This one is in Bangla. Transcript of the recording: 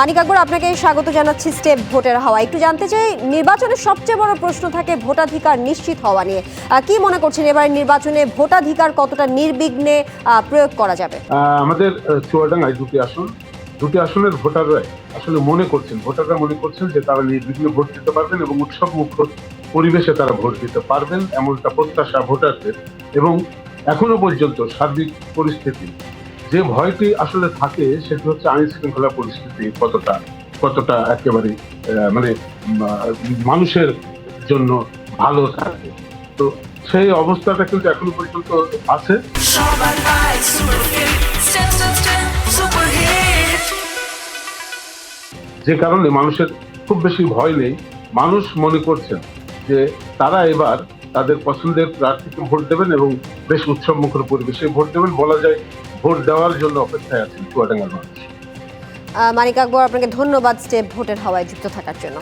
মানিক আকবর আপনাকে স্বাগত জানাচ্ছি স্টেপ ভোটের হওয়া। একটু জানতে চাই, নির্বাচনের সবচেয়ে বড় প্রশ্ন থাকে ভোটাধিকার নিশ্চিত হওয়া নিয়ে। কি মনে করছেন এবার নির্বাচনে ভোটাধিকার কতটা নির্বিঘ্নে প্রয়োগ করা যাবে? আমাদের চুয়াডাঙ্গায় দুটি আসন। দুটি আসনের ভোটাররা আসলে মনে করছেন, ভোটাররা মনে করছেন যে তারা নির্বিঘ্নে ভোট দিতে পারবেন এবং উৎসব মুখর পরিবেশে তারা ভোট দিতে পারবেন, এমনটা প্রত্যাশা ভোটারদের। এবং এখনও পর্যন্ত সার্বিক পরিস্থিতি যে ভয়টি আসলে থাকে সেটি হচ্ছে আইন শৃঙ্খলা পরিস্থিতি কতটা কতটা একেবারে মানে মানুষের জন্য ভালো থাকে। তো সেই অবস্থাটা কিন্তু এখনও পর্যন্ত আছে। যে কারণে মানুষের খুব বেশি ভয় নেই। মানুষ মনে করছেন যে তারা এবার তাদের পছন্দের প্রার্থীকে ভোট দেবেন এবং বেশ উৎসব মুখর পরিবেশে ভোট দেবেন বলা যায় ভোট দেওয়ার জন্য অপেক্ষায় আছেন চুয়াডাঙ্গার মানুষ। মানিক আকবর, আপনাকে ধন্যবাদ স্টেপ ভোটের হওয়ায় যুক্ত থাকার জন্য।